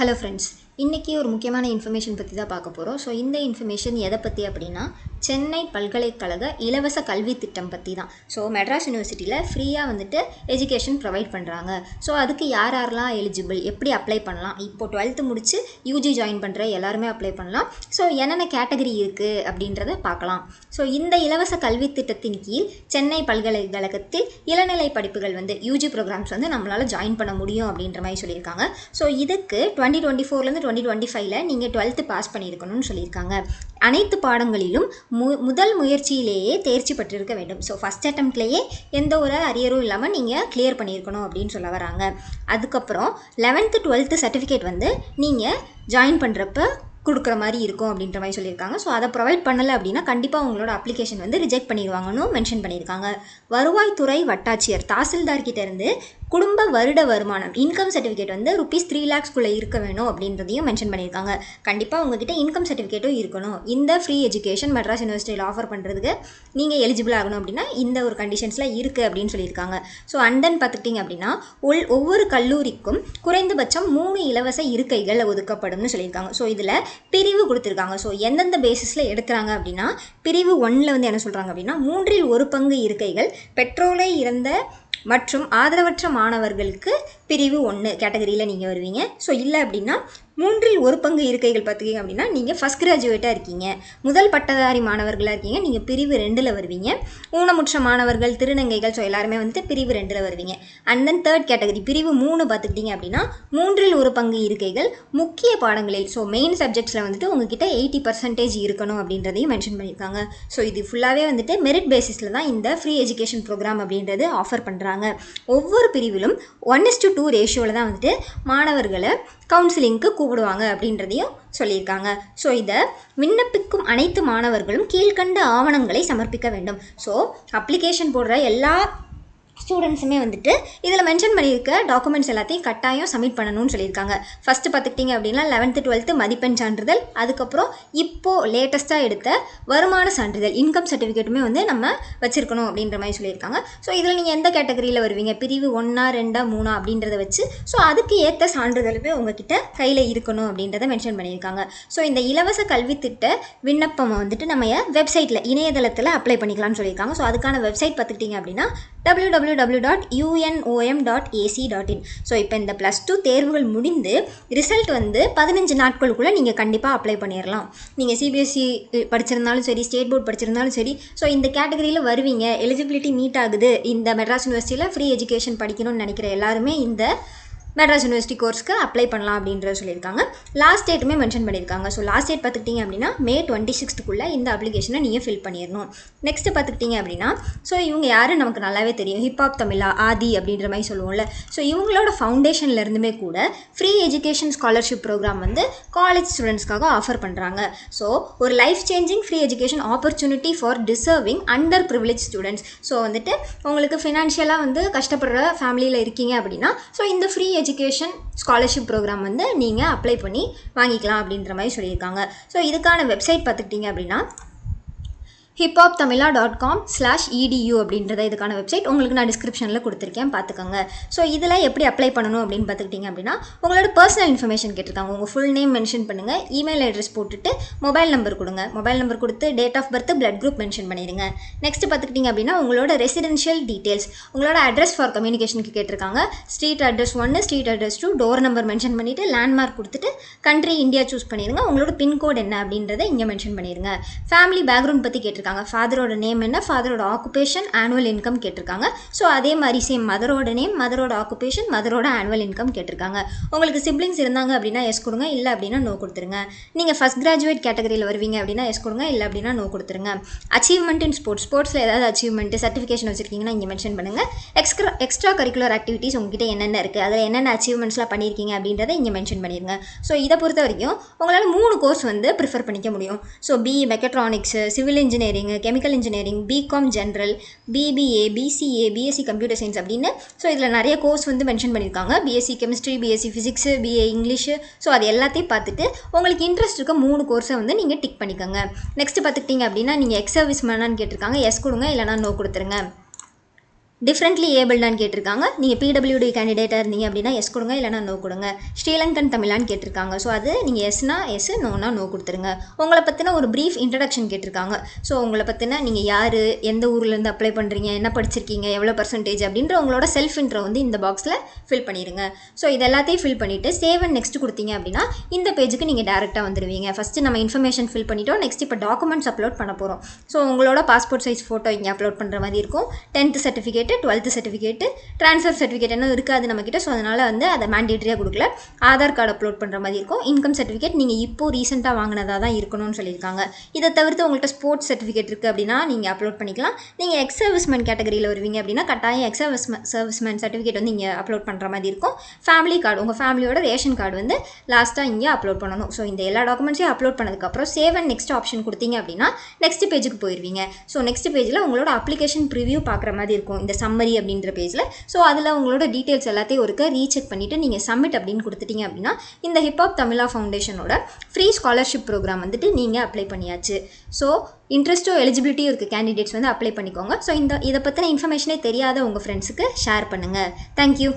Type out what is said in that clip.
Hello friends இன்றைக்கி ஒரு முக்கியமான இன்ஃபர்மேஷன் பற்றி தான் பார்க்க போகிறோம் ஸோ இந்த இன்ஃபர்மேஷன் எதை பற்றி அப்படின்னா சென்னை பல்கலைக்கழக இலவச கல்வி திட்டம் பற்றி தான் ஸோ மெட்ராஸ் யூனிவர்சிட்டியில் ஃப்ரீயாக வந்துட்டு எஜுகேஷன் ப்ரொவைட் பண்ணுறாங்க ஸோ அதுக்கு யார் யாரெல்லாம் எலிஜிபிள் எப்படி அப்ளை பண்ணலாம்? இப்போ டுவெல்த்து முடித்து யூஜி ஜாயின் பண்ணுற எல்லாருமே அப்ளை பண்ணலாம். ஸோ என்னென்ன கேட்டகரி இருக்குது அப்படின்றத பார்க்கலாம். ஸோ இந்த இலவச கல்வி திட்டத்தின் கீழ் சென்னை பல்கலைக்கழகத்தில் இளநிலை படிப்புகள் வந்து யூஜி ப்ரோக்ராம்ஸ் வந்து நம்மளால் ஜாயின் பண்ண முடியும் அப்படின்ற மாதிரி சொல்லியிருக்காங்க. ஸோ இதுக்கு டுவெண்ட்டி டுவெண்ட்டி ஃபோர்லேருந்து டுவெண்ட்டி டுவெண்ட்டி ஃபைவ்ல நீங்கள் டுவெல்த்து பாஸ் பண்ணியிருக்கணும்னு சொல்லியிருக்காங்க. அனைத்து பாடங்களிலும் மு முதல் முயற்சியிலேயே தேர்ச்சி பெற்றிருக்க வேண்டும். ஸோ ஃபஸ்ட் அட்டம்ப்ட்லேயே எந்த ஒரு அரியரும் இல்லாமல் நீங்கள் கிளியர் பண்ணியிருக்கணும் அப்படின்னு சொல்ல வராங்க. அதுக்கப்புறம் லெவன்த்து டுவெல்த்து சர்டிஃபிகேட் வந்து நீங்கள் ஜாயின் பண்ணுறப்ப கொடுக்குற மாதிரி இருக்கும் அப்படின்ற மாதிரி சொல்லியிருக்காங்க. ஸோ அதை ப்ரொவைட் பண்ணலை அப்படின்னா கண்டிப்பாக உங்களோட அப்ளிகேஷன் வந்து ரிஜெக்ட் பண்ணிடுவாங்கன்னு மென்ஷன் பண்ணியிருக்காங்க. வருவாய்த்துறை வட்டாட்சியர் தாசில்தார்கிட்டேருந்து இருந்து குடும்ப வருட வருமானம் இன்கம் சர்டிஃபிகேட் வந்து ருபீஸ் த்ரீ லேக்ஸ்குள்ளே இருக்க வேணும் அப்படின்றதையும் மென்ஷன் பண்ணியிருக்காங்க. கண்டிப்பாக உங்ககிட்ட இன்கம் சர்டிஃபிகேட்டும் இருக்கணும். இந்த ஃப்ரீ எஜுகேஷன் மெட்ராஸ் யூனிவர்சிட்டியில் ஆஃபர் பண்ணுறதுக்கு நீங்கள் எலிஜிபிள் ஆகணும் அப்படின்னா இந்த ஒரு கண்டிஷன்ஸில் இருக்குது அப்படின்னு சொல்லியிருக்காங்க. ஸோ அண்ட் தென் பார்த்துக்கிட்டிங்க அப்படின்னா உள் ஒவ்வொரு கல்லூரிக்கும் குறைந்தபட்சம் மூணு இலவச இருக்கைகள் ஒதுக்கப்படும்னு சொல்லியிருக்காங்க. ஸோ இதில் பிரிவு கொடுத்துருக்காங்க. ஸோ எந்தெந்த பேசிஸில் எடுக்கிறாங்க அப்படின்னா பிரிவு ஒன்றில் வந்து என்ன சொல்கிறாங்க அப்படின்னா மூன்றில் ஒரு பங்கு இருக்கைகள் பெட்ரோலை இறந்த மற்றும் ஆதரவற்ற மாணவர்களுக்கு பிரிவு ஒன்று கேட்டகரியில் நீங்கள் வருவீங்க. ஸோ இல்லை அப்படின்னா மூன்றில் ஒரு பங்கு இருக்கைகள் பார்த்துக்கிங்க அப்படின்னா நீங்கள் ஃபஸ்ட் கிராஜுவேட்டாக இருக்கீங்க. முதல் பட்டதாரி மாணவர்களாக இருக்கீங்க நீங்கள் பிரிவு ரெண்டில் வருவீங்க. ஊனமுற்ற மாணவர்கள் திருநங்கைகள் ஸோ எல்லாருமே வந்துட்டு பிரிவு ரெண்டில் வருவீங்க. அண்ட் தென் தேர்ட் கேட்டகரி பிரிவு மூணு பார்த்துக்கிட்டிங்க அப்படின்னா மூன்றில் ஒரு பங்கு இருக்கைகள் முக்கிய பாடங்களில் ஸோ மெயின் சப்ஜெக்ட்ஸில் வந்துட்டு உங்ககிட்ட எயிட்டி பர்சன்டேஜ் இருக்கணும் அப்படின்றதையும் மென்ஷன் பண்ணியிருக்காங்க. ஸோ இது ஃபுல்லாகவே வந்துட்டு மெரிட் பேசிஸில் தான் இந்த ஃப்ரீ எஜுகேஷன் ப்ரோக்ராம் அப்படின்றது ஆஃபர் பண்ணுறாங்க ஒவ்வொரு பிரிவிலும் ஒன் இஸ் டு டூ ரேஷியோவில் தான் வந்துட்டு மாணவர்களை கவுன்சிலிங்க்கு கூப்பிடுவாங்க அப்படின்றதையும் சொல்லியிருக்காங்க. ஸோ இதை விண்ணப்பிக்கும் அனைத்து மாணவர்களும் கீழ்கண்ட ஆவணங்களை சமர்ப்பிக்க வேண்டும். ஸோ அப்ளிகேஷன் போடுற எல்லா ஸ்டூடெண்ட்ஸுமே வந்துட்டு இதில் மென்ஷன் பண்ணியிருக்க டாக்குமெண்ட்ஸ் எல்லாத்தையும் கட்டாயம் சப்மிட் பண்ணணும்னு சொல்லியிருக்காங்க. ஃபஸ்ட்டு பார்த்துக்கிட்டிங்க அப்படின்னா லெவன்த்து டுவெல்த்து மதிப்பெண் சான்றிதழ் அதுக்கப்புறம் இப்போது லேட்டஸ்ட்டாக எடுத்த வருமான சான்றிதழ் இன்கம் சர்டிஃபிகேட்டுமே வந்து நம்ம வச்சுருக்கணும் அப்படின்ற மாதிரி சொல்லியிருக்காங்க. ஸோ இதில் நீங்கள் எந்த கேட்டகரியில் வருவீங்க? பிரிவு ஒன்றா ரெண்டா மூணா அப்படின்றத வச்சு ஸோ அதுக்கு ஏற்ற சான்றிதழுமே உங்ககிட்ட கையில் இருக்கணும் அப்படின்றத மென்ஷன் பண்ணியிருக்காங்க. ஸோ இந்த இலவச கல்வி திட்ட விண்ணப்பம் வந்துட்டு நம்ம வெப்சைட்டில் இணையதளத்தில் அப்ளை பண்ணிக்கலாம்னு சொல்லியிருக்காங்க. ஸோ அதுக்கான வெப்சைட் பார்த்துக்கிட்டிங்க அப்படின்னா W W W dot UNOM dot AC dot in so இப்போ இந்த ப்ளஸ் டூ தேர்வுகள் முடிந்து ரிசல்ட் வந்து பதினஞ்சு நாட்களுக்குள்ளே நீங்கள் கண்டிப்பாக அப்ளை பண்ணிடலாம் நீங்கள் சிபிஎஸ்சி படிச்சிருந்தாலும் சரி ஸ்டேட் போர்ட் படிச்சிருந்தாலும் சரி ஸோ இந்த கேட்டகரியில் வருவீங்க. எலிஜிபிலிட்டி மீட் ஆகுது. இந்த மெட்ராஸ் யூனிவர்சிட்டியில் ஃப்ரீ எஜுகேஷன் படிக்கணும்னு நினைக்கிற எல்லாருமே இந்த மெட்ராஸ் யூனிவர்சிட்டி கோர்ஸ்க்கு அப்ளை பண்ணலாம் அப்படின்றத சொல்லியிருக்காங்க. லாஸ்ட் டேட்டுமே மென்ஷன் பண்ணியிருக்காங்க. ஸோ லாஸ்ட் டேட் பார்த்துக்கிட்டிங்க அப்படின்னா மே டுவெண்ட்டி சிக்ஸ்த்துக்குள்ளே இந்த அப்ளிகேஷனை நீங்கள் ஃபில் பண்ணிடணும். நெக்ஸ்ட்டு பார்த்துக்கிட்டிங்க அப்படின்னா ஸோ இவங்க யாரும் நமக்கு நல்லாவே தெரியும். ஹிப்ஹாப் தமிழா ஆதி அப்படின்ற மாதிரி சொல்லுவோம்ல. ஸோ இவங்களோட ஃபவுண்டேஷன்லேருந்துமே கூட ஃப்ரீ எஜுகேஷன் ஸ்காலர்ஷிப் ப்ரோக்ராம் வந்து காலேஜ் ஸ்டூடெண்ட்ஸ்க்காக ஆஃபர் பண்ணுறாங்க ஸோ ஒரு life changing free education opportunity for deserving under privilege students so வந்துட்டு உங்களுக்கு ஃபினான்ஷியலாக வந்து கஷ்டப்படுற ஃபேமிலியில் இருக்கீங்க அப்படின்னா ஸோ இந்த ஃப்ரீ எஜுகேஷன் ஸ்காலர்ஷிப் ப்ரோக்ராம் வந்து நீங்கள் அப்ளை பண்ணி வாங்கிக்கலாம் அப்படின்ற மாதிரி சொல்லியிருக்காங்க. ஸோ இதுக்கான வெப்சைட் பார்த்துக்கிட்டிங்க அப்படின்னா ஹிப்ஹாப் தமிழா டாட் காம் ஸ்லாஷ் இடியூ அப்படின்றத இதுக்கான வெப்சைட் உங்களுக்கு நான் டிஸ்கிரிப்ஷனில் கொடுத்துருக்கேன். பார்த்துக்கோங்க. ஸோ இதில் எப்படி அப்ளை பண்ணணும் அப்படின்னு பார்த்துக்கிட்டிங்க அப்படின்னா உங்களோட பர்சனல் இன்ஃபர்மேஷன் கேட்டிருக்காங்க. உங்கள் ஃபுல் நேம் மென்ஷன் பண்ணுங்கள் இமெயில் அட்ரஸ் போட்டுட்டு மொபைல் நம்பர் கொடுங்க. மொபைல் நம்பர் கொடுத்து date of birth blood group mention பண்ணிடுங்க. நெக்ஸ்ட் பார்த்துக்கிட்டிங்க அப்படின்னா உங்களோட ரெசிடென்ஷியல் டீட்டெயில்ஸ் உங்களோட அட்ரஸ் ஃபார் கம்யூனிகேஷனுக்கு கேட்டிருக்காங்க. ஸ்ட்ரீட் அட்ரஸ் ஒன்று street address two door number mention பண்ணிவிட்டு லேண்ட்மார்க் கொடுத்துட்டு கண்ட்ரி இந்தியா சூஸ் பண்ணிடுங்க. உங்களோட பின்கோட் என்ன அப்படின்றத இங்கே மென்ஷன் பண்ணிடுங்க. ஃபேமிலி பேக்ரவுண்ட் பற்றி கேட்டிருக்காங்க. ஃபாதரோட நேம் என்ன? ஃபாதரோட ஆக்குபேஷன் ஆனுவல் இன்கம் கேட்டிருக்காங்க. ஸோ அதே மாதிரி சேம் மதரோட நேம் மதரோட ஆக்குபேஷன் மதரோட ஆனுவல் இன்கம் கேட்டிருக்காங்க. உங்களுக்கு சிப்ளிங்ஸ் இருந்தாங்க அப்படின்னா எஸ் கொடுங்க இல்லை அப்படின்னா நோ கொடுத்துருங்க. நீங்கள் ஃபஸ்ட் கிராஜுவேட் கேட்டகரியில் வருவீங்க அப்படின்னா எஸ் கொடுங்க இல்லை அப்படின்னா நோ கொடுத்துருங்க. அச்சீவ்மெண்ட் இன் ஸ்போர்ட்ஸ் ஸ்போர்ட்ஸில் ஏதாவது அச்சீவ்மெண்ட் சர்டிஃபிகேஷன் வச்சிருக்கீங்கன்னா இங்கே மென்ஷன் பண்ணுங்கள் எக்ஸ்ட்ரா எக்ஸ்ட்ரா கரிக்குலர் ஆக்டிவிட்டீஸ் உங்ககிட்ட என்னென்ன இருக்குது அதில் என்னென்ன அச்சீவ்மெண்ட்ஸ்லாம் பண்ணியிருக்கீங்க அப்படின்றத இங்கே மென்ஷன் பண்ணிடுங்க ஸோ இதை பொறுத்த வரைக்கும் உங்களால் மூணு கோர்ஸ் வந்து ப்ரிஃபர் பண்ணிக்க முடியும். So BE mechatronics civil engineering chemical engineering BCom general BBA BCA BSc computer science அப்படின்னு. ஸோ இதில் நிறைய கோர்ஸ் வந்து மென்ஷன் பண்ணியிருக்காங்க. BSc chemistry BSc physics BA English so அது எல்லாத்தையும் பார்த்துட்டு உங்களுக்கு இன்ட்ரெஸ்ட் இருக்க மூணு கோர்ஸை வந்து நீங்கள் டிக் பண்ணிக்கோங்க. நெக்ஸ்ட் பார்த்துக்கிட்டிங்க அப்படின்னா நீங்கள் எக்ஸ் சர்வீஸ் மேனான்னு கேட்டிருக்காங்க. எஸ் கொடுங்க இல்லைனா நோ கொடுத்துருங்க. டிஃப்ரெண்ட்லி ஏபிள்டான்னு கேட்டிருக்காங்க. நீங்கள் பிடபிள்யூடி கேண்டிடேட்டாக இருந்தீங்க அப்படின்னா எஸ் கொடுங்க இல்லைனா நோ கொடுங்க. ஸ்ரீலங்கன் தமிழான்னு கேட்டிருக்காங்க. ஸோ அது நீங்கள் எஸ்னா எஸ் நோனா நோ கொடுத்துருங்க. உங்களை பற்றின ஒரு ப்ரீஃப் இன்ட்ரடக்ஷன் கேட்டிருக்காங்க. ஸோ உங்களை பற்றின நீங்கள் யார் எந்த ஊர்லேருந்து அப்ளை பண்ணுறீங்க என்ன படிச்சிருக்கீங்க எவ்வளோ பர்சன்டேஜ் அப்படின்ற உங்களோட செல்ஃப் இன்ட்ரோ வந்து இந்த பாக்ஸில் ஃபில் பண்ணிடுங்க. ஸோ இது எல்லாத்தையும் ஃபில் பண்ணிவிட்டு சேவ் அண்ட் நெக்ஸ்ட் கொடுத்தீங்க அப்படின்னா இந்த பேஜுக்கு நீங்கள் டேரெக்டாக வந்துடுவீங்க ஃபஸ்ட்டு நம்ம இன்ஃபர்மேஷன் ஃபில் பண்ணிட்டோம். நெக்ஸ்ட் இப்போ டாக்குமெண்ட்ஸ் அப்லோட் பண்ண போகிறோம் ஸோ உங்களோட பாஸ்போர்ட் சைஸ் ஃபோட்டோ இங்கே அப்லோட் பண்ணுற மாதிரி இருக்கும். Tenth certificate twelfth certificate transfer certificate என்ன இருக்காது நம்மக்கிட்ட ஸோ அதனால் வந்து அதை மேண்டேட்ரியாக கொடுக்கல. ஆதார் கார்டு அப்லோட் பண்ணுற மாதிரி இருக்கும். இன்கம் சர்டிஃபிகேட் நீங்கள் இப்போது ரீசெண்டாக வாங்கினதாக தான் இருக்கணும்னு சொல்லியிருக்காங்க. இதை தவிர்த்து உங்கள்கிட்ட ஸ்போர்ட்ஸ் சர்டிஃபிகேட் இருக்குது அப்படின்னா நீங்கள் அப்லோட் பண்ணிக்கலாம். நீங்கள் எக்ஸ் சர்வீஸ்மேன் கேட்டகரியில் வருவீங்க அப்படின்னா கட்டாயம் எக்ஸ் சர்வீஸ் சர்வீஸ்மேன் சர்டிஃபிகேட் வந்து இங்கே அப்லோட் பண்ணுற மாதிரி இருக்கும். ஃபேமிலி கார்டு உங்கள் ஃபேமிலியோட ரேஷன் கார்டு வந்து லாஸ்ட்டாக இங்கே அப்லோட் பண்ணணும். ஸோ இந்த எல்லா டாக்குமெண்ட்ஸையும் அப்லோட் பண்ணதுக்கப்புறம் சேவ் அண்ட் நெக்ஸ்ட் ஆப்ஷன் கொடுத்தீங்க அப்படின்னா நெக்ஸ்ட் பேஜுக்கு போயிடுவீங்க ஸோ நெக்ஸ்ட் பேஜில் உங்களோட அப்ளிகேஷன் ப்ரிவியூ பார்க்குற மாதிரி இருக்கும். இந்த சம்மரி அப்படின்ற பேஜில் ஸோ அதில் உங்களோட டீட்டெயில்ஸ் எல்லாத்தையும் ஒருக்க ரீசெக் பண்ணிவிட்டு நீங்கள் சப்மிட் அப்படின்னு கொடுத்துட்டீங்க அப்படின்னா இந்த ஹிப்ஹாப் தமிழா ஃபவுண்டேஷனோட ஃப்ரீ ஸ்காலர்ஷிப் ப்ரோக்ராம் வந்துட்டு நீங்கள் அப்ளை பண்ணியாச்சு. ஸோ இன்ட்ரெஸ்ட்டோ எலிஜிபிலிட்டியும் இருக்க. கேண்டிடேட்ஸ் வந்து அப்ளை பண்ணிக்கோங்க. ஸோ இந்த இதை பற்றின இன்ஃபர்மேஷனே தெரியாத உங்கள் ஃப்ரெண்ட்ஸுக்கு ஷேர் பண்ணுங்கள் தேங்க்யூ